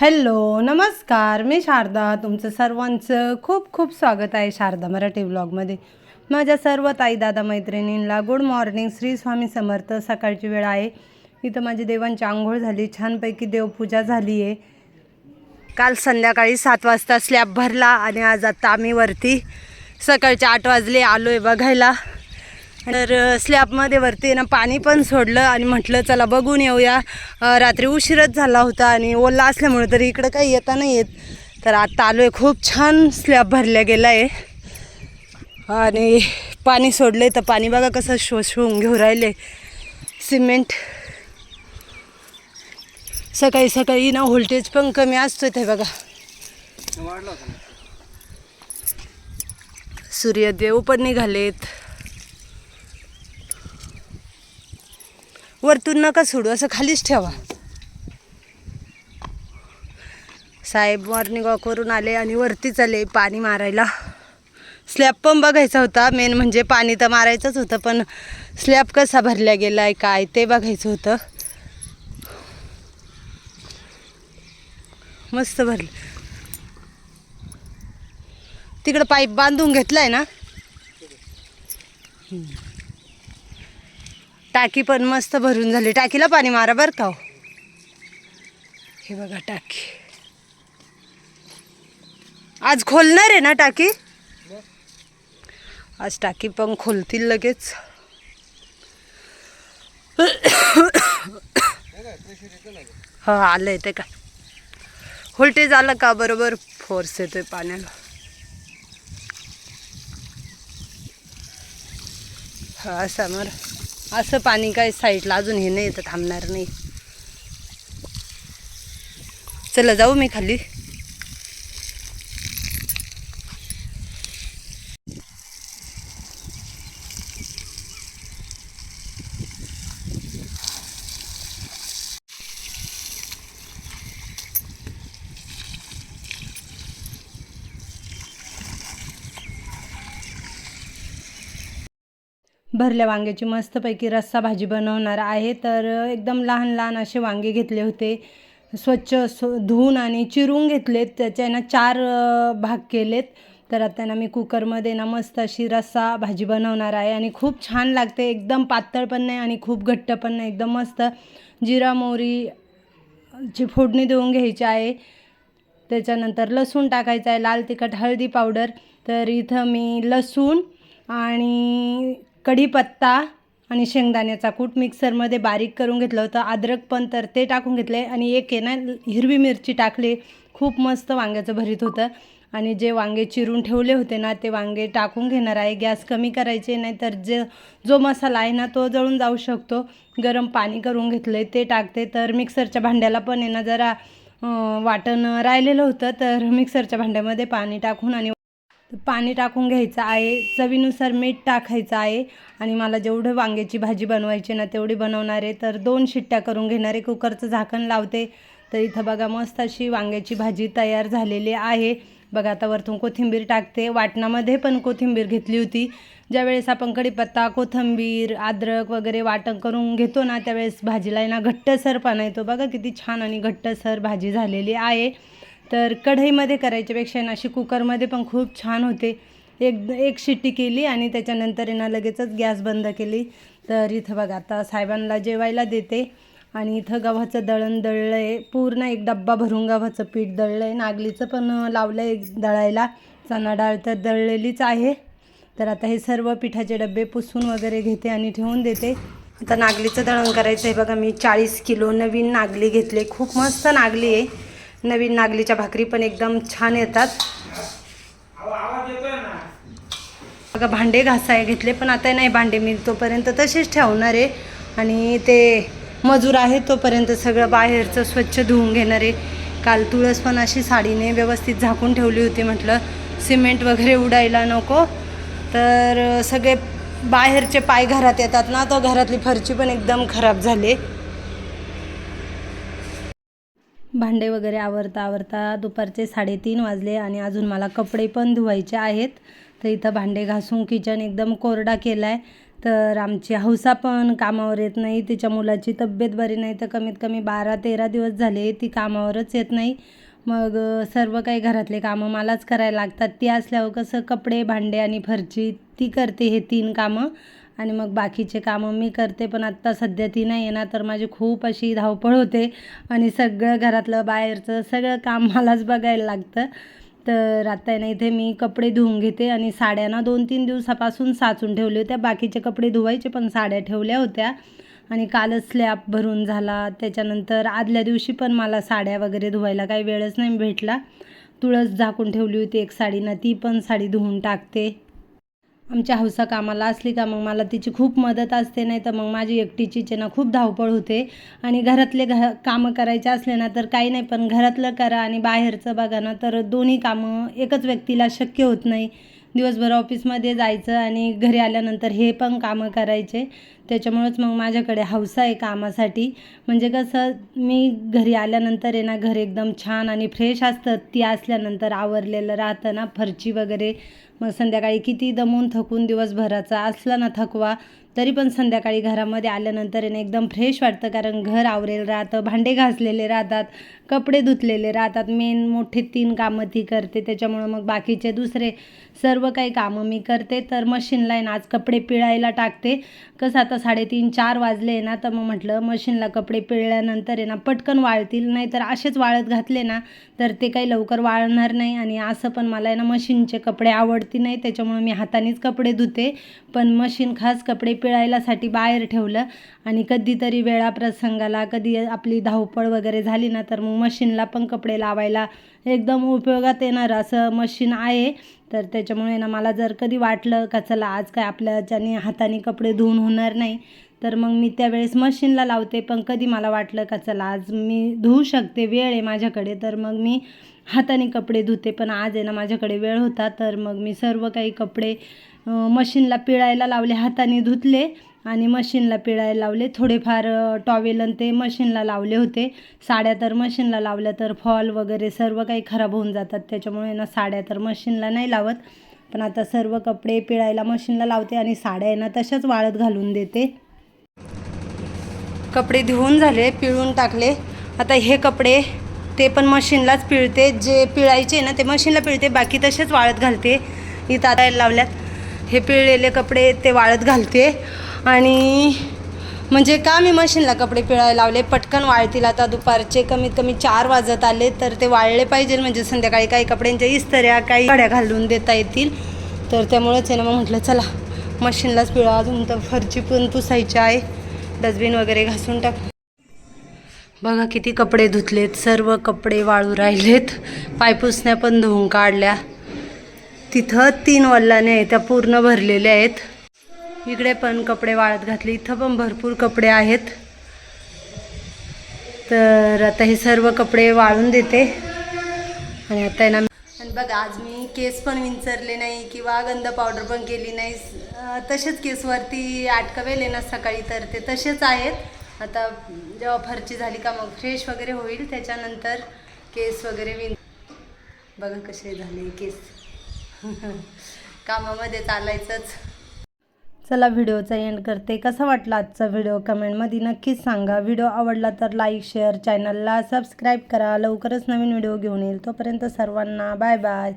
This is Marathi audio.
हॅलो नमस्कार. मी शारदा. तुमचं सर्वांचं खूप खूप स्वागत आहे शारदा मराठी ब्लॉगमध्ये. माझ्या सर्व ताई दादा मैत्रिणींना गुड मॉर्निंग श्री स्वामी समर्थ. सकाळची वेळ आहे. इथं माझी देवांची आंघोळ झाली. छानपैकी देवपूजा झाली आहे काल संध्याकाळी सात वाजता स्लॅब भरला आणि आज आता आम्ही वरती सकाळचे आठ वाजले आलो आहे बघायला. तर स्लॅबमध्ये वरती ना पाणी पण सोडलं आणि म्हटलं चला बघून येऊया. रात्री उशीरच झाला होता आणि ओला असल्यामुळे तरी इकडं काही येता नाही येत. तर आत्ता आलो आहे खूप छान स्लॅब भरल्या गेला आहे. आणि पाणी सोडले तर पाणी बघा कसं शोषून घेऊ राहिले. सिमेंट. सकाळी सकाळी ना व्होल्टेज पण कमी असतो ते बघा. सूर्यदेव पण निघालेत. वरतून नका सोडू असं खालीच ठेवा. साहेब मॉर्निंग वॉकवरून आले आणि वरतीच आले पाणी मारायला. स्लॅब पण बघायचा होता मेन म्हणजे पाणी तर मारायचंच होतं पण स्लॅब कसा भरल्या गेला आहे काय ते बघायचं होतं. मस्त भरलं. तिकडं पाईप बांधून घेतलाय ना? टाकी पण मस्त भरून झाली. टाकीला पाणी मारा बरं का हो. हे बघा टाकी. आज खोलणार आहे ना टाकी? आज टाकी पण खोलतील लगेच. हा आलं ते का? व्होल्टेज आलं का बरोबर? फोर्स येतोय पाण्याला. हा असं असं पाणी काय साईडला अजून हे नाही तर थांबणार नाही. चला जाऊ मी खाली. भरल्या वांग्याची मस्तपैकी रस्सा भाजी बनवणार आहे. तर एकदम लहान लहान असे वांगे घेतले होते. स्वच्छ स्व धुवून आणि चिरून घेतलेत. त्याच्या ना चार भाग केलेत. तर आता ना मी कुकरमध्ये ना मस्त अशी रस्सा भाजी बनवणार आहे. आणि खूप छान लागते. एकदम पातळ पण नाही आणि खूप घट्ट पण नाही. एकदम मस्त जिरा मोहरी ची फोडणी देऊन घ्यायची आहे. त्याच्यानंतर लसूण टाकायचं आहे. लाल तिखट हळदी पावडर. तर इथं मी लसूण आणि कढीपत्ता आणि शेंगदाण्याचा कूट मिक्सरमध्ये बारीक करून घेतलं होतं. अद्रक पण तर ते टाकून घेतले आणि एक आहे ना हिरवी मिरची टाकली. खूप मस्त वांग्याचं भरीत होतं. आणि जे वांगे चिरून ठेवले होते ना ते वांगे टाकून घेणार आहे. गॅस कमी करायचे नाही तर जे जो मसाला आहे ना तो जळून जाऊ शकतो. गरम पाणी करून घेतलं ते टाकते. तर मिक्सरच्या भांड्याला पण आहे ना जरा वाटण राहिलेलं होतं. तर मिक्सरच्या भांड्यामध्ये पाणी टाकून आणि पाणी टाकून घ्यायचं आहे. चवीनुसार मीठ टाकायचं आहे. आणि मला जेवढं वांग्याची भाजी बनवायची ना तेवढी बनवणार आहे. तर दोन शिट्ट्या करून घेणार आहे कुकरचं झाकण लावते. तर इथं बघा मस्त अशी वांग्याची भाजी तयार झालेली आहे. बघा आता वरतून कोथिंबीर टाकते. वाटणामध्ये पण कोथिंबीर घेतली होती. ज्यावेळेस आपण कढीपत्ता कोथिंबीर अद्रक वगैरे वाटण करून घेतो ना त्यावेळेस भाजीला आहे ना घट्टसरपणा येतो बघा किती छान आणि घट्टसर भाजी झालेली आहे. तर कढईमध्ये करायच्यापेक्षा ना अशी कुकरमध्ये पण खूप छान होते. एक एक शिट्टी केली आणि त्याच्यानंतर ना लगेचच गॅस बंद केली. तर इथं बघा आता साहेबांना जेवायला देते. आणि इथं गव्हाचं दळण दळलं आहे पूर्ण एक डब्बा भरून गव्हाचं पीठ दळलं आहे नागलीचं पण लावलं आहे दळायला. चणा डाळ तर दळलेलीच आहे. तर आता हे सर्व पिठाचे डबे पुसून वगैरे घेते आणि ठेवून देते. आता नागलीचं दळण करायचं आहे बघा मी चाळीस किलो नवीन नागली घेतले. खूप मस्त नागली आहे. नवीन नागलीच्या भाकरी पण एकदम छान येतात. बघा भांडे घासाय घेतले पण आता नाही भांडे मी तोपर्यंत तसेच ठेवणार आहे. आणि ते मजूर आहे तोपर्यंत सगळं बाहेरचं स्वच्छ धुवून घेणार आहे. काल तुळस पण अशी साडीने व्यवस्थित झाकून ठेवली होती म्हटलं. सिमेंट वगैरे उडायला नको. तर सगळे बाहेरचे पाय घरात येतात ना तर घरातली फरची पण एकदम खराब झाली. भांडे वगैरे आवरता आवरता दुपारचे साडेतीन वाजले आणि अजून मला कपडे पण धुवायचे आहेत. तर इथं भांडे घासून किचन एकदम कोरडा केला आहे तर आमची हौसा पण कामावर येत नाही. तिच्या मुलाची तब्येत बरी नाही. तर कमीत कमी बारा तेरा दिवस झाले ती कामावरच येत नाही. मग सर्व काही घरातले कामं मलाच करायला लागतात. ती असल्यावर कसं कपडे भांडे आणि फरची ती करते हे तीन कामं. आणि मग बाकीचे कामं मी करते पण आत्ता सध्या ती नाही येणार तर माझी खूप अशी धावपळ होते. आणि सगळं घरातलं बाहेरचं सगळं काम मलाच बघायला लागतं. तर आता आहे ना इथे मी कपडे धुवून घेते आणि साड्या ना दोन तीन दिवसापासून साचून ठेवल्या होत्या. बाकीचे कपडे धुवायचे पण साड्या ठेवल्या होत्या. आणि कालच स्लॅब भरून झाला. त्याच्यानंतर आदल्या दिवशी पण मला साड्या वगैरे धुवायला काही वेळच नाही भेटला. तुळस झाकून ठेवली होती एक साडी ना ती पण साडी धुवून टाकते. आमच्या हौसा कामाला असली का मग मला तिची खूप मदत असते नाही तर मग माझी एकटीचीच ना खूप धावपळ होते. आणि घरातले घ कामं करायचे असले ना तर काही नाही पण घरातलं करा आणि बाहेरचं बघा ना तर दोन्ही कामं एकच व्यक्तीला शक्य होत नाही. दिवसभर ऑफिसमध्ये जायचं आणि घरी आल्यानंतर हे पण कामं करायचे. त्याच्यामुळंच मग माझ्याकडे हौसा आहे कामासाठी. म्हणजे कसं मी घरी आल्यानंतर आहे ना घर एकदम छान आणि फ्रेश असतं. ती असल्यानंतर आवरलेलं राहतं ना फरची वगैरे. मग संध्याकाळी किती दमून थकून दिवसभराचा असला ना थकवा तरी पण संध्याकाळी घरामध्ये आल्यानंतर आहे ना एकदम फ्रेश वाटतं. कारण घर आवरेल राहतं भांडे घासलेले राहतात कपडे धुतलेले राहतात. मेन मोठे तीन कामं ती करते. त्याच्यामुळं मग बाकीचे दुसरे सर्व काही कामं मी करते. तर मशीनला आहे ना आज कपडे पिळायला टाकते. कसं आता साडेतीन चार वाजले आहे ना तर मग म्हटलं मशीनला कपडे पिळल्यानंतर आहे ना पटकन वाळतील. नाही तर असेच वाळत घातले ना तर ते काही लवकर वाळणार नाही. आणि असं पण मला आहे ना मशीनचे कपडे आवडती नाही. त्याच्यामुळे मी हातानेच कपडे धुते. पण मशीन खास कपडे पिळायलासाठी बाहेर ठेवलं. आणि कधीतरी वेळा प्रसंगाला कधी आपली धावपळ वगैरे झाली ना तर मग मशीनला पण कपडे लावायला एकदम उपयोगात येणार असं मशीन आहे. तर त्याच्यामुळे ना मला जर कधी वाटलं का चला आज काय आपल्याच्याने हाताने कपडे धुवून होणार नाही तर मग मी त्यावेळेस मशीनला लावते. पण कधी मला वाटलं का चला आज मी धुवू शकते वेळ आहे माझ्याकडे तर मग मी हाताने कपडे धुते. पण आज आहे ना माझ्याकडे वेळ होता तर मग मी सर्व काही कपडे मशीनला पिळायला लावले हाताने धुतले. आणि मशीनला पिळायला लावले. थोडेफार टॉवेल आणि ते मशीनला लावले होते. साड्या तर मशीनला लावल्या तर फॉल वगैरे सर्व काही खराब होऊन जातात. त्याच्यामुळे ना साड्या तर मशीनला नाही लावत. पण आता सर्व कपडे पिळायला मशीनला लावते आणि साड्या आहे ना तशाच वाळत घालून देते. कपडे धुवून झाले पिळून टाकले. आता हे कपडे ते पण मशीनलाच पिळते. जे पिळायचे ना ते मशीनला पिळते बाकी तसेच वाळत घालते. इथं आता लावल्यात. हे पिळलेले कपडे ते वाळत घालते. आणि म्हणजे का मी मशीनला कपडे पिळायला लावले? पटकन वाळतील आता दुपारचे. कमीत कमी चार वाजत आले तर ते वाळले पाहिजे. म्हणजे संध्याकाळी काही कपड्यांच्या इस्तऱ्या काही कड्या घालून देता येतील. तर त्यामुळेच आहे ना मग म्हटलं चला मशीनलाच पिळा. अजून तर फरची पण पुसायची आहे. डस्टबिन वगैरे घासून टाक. बघा किती कपडे धुतलेत. सर्व कपडे वाळू राहिलेत. पायपुसण्या पण धुवून काढल्या. तिथं तीन वल्लाने आहेत त्या पूर्ण भरलेल्या आहेत. इकडे पण कपडे वाळत घातले. इथं पण भरपूर कपडे आहेत. तर आता हे सर्व कपडे वाळून देते. आणि आता आहे ना आणि बघा आज मी केस पण विंचरले नाही किंवा गंध पावडर पण केली नाही. तसेच केसवरती आटकवेले ना सकाळी तर ते तसेच आहेत. आता जेव्हा फरची झाली का मग फ्रेश वगैरे होईल त्याच्यानंतर केस वगैरे विन बघा कसे झाले केस. कामामध्ये चालायचंच चला व्हिडिओचा एंड करते. कसा वाटला आजचा व्हिडिओ कमेंटमध्ये नक्कीच सांगा. व्हिडिओ आवडला तर लाईक शेअर चॅनलला सबस्क्राईब करा. लवकरच नवीन व्हिडिओ घेऊन येईल. तोपर्यंत सर्वांना बाय बाय